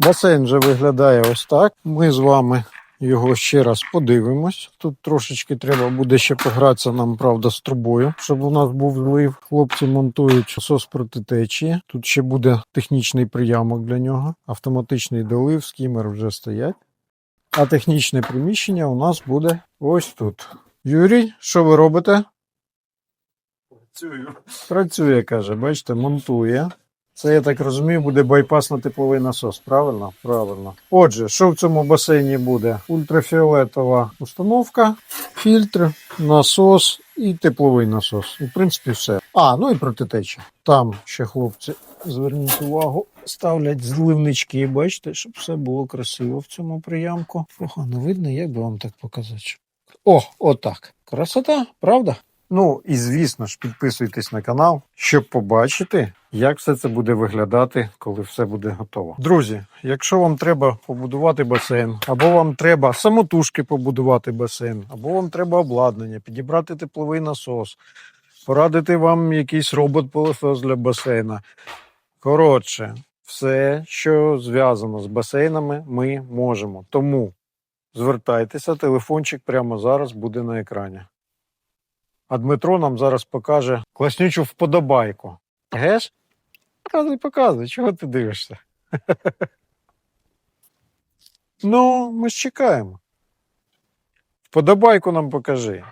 Басейн вже виглядає ось так. Ми з вами його ще раз подивимось. Тут трошечки треба буде ще погратися нам, правда, з трубою, щоб у нас був злив. Хлопці монтують сос проти течії. Тут ще буде технічний приямок для нього, автоматичний долив, скімер вже стоять. А технічне приміщення у нас буде ось тут. Юрій, що ви робите? Працюю. Працює, каже, бачите, монтує. Це, я так розумію, буде байпасно-тепловий насос, правильно? Правильно. Отже, що в цьому басейні буде? Ультрафіолетова установка, фільтр, насос і тепловий насос. І, в принципі, все. А, ну і протитеча. Там ще хлопці, зверніть увагу, ставлять зливнички, бачите, щоб все було красиво в цьому приямку. Погано видно, як би вам так показати. О, отак. Красота, правда? Ну і звісно ж, підписуйтесь на канал, щоб побачити, як все це буде виглядати, коли все буде готово. Друзі, якщо вам треба побудувати басейн, або вам треба самотужки побудувати басейн, або вам треба обладнання, підібрати тепловий насос, порадити вам якийсь робот-пилосос для басейна. Коротше, все, що зв'язано з басейнами, ми можемо. Тому звертайтеся, телефончик прямо зараз буде на екрані. А Дмитро нам зараз покаже класнючу вподобайку. Геш? Показуй, показуй, чого ти дивишся? ну, ми ж чекаємо. Вподобайку нам покажи.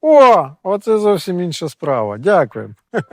О, оце зовсім інша справа. Дякую.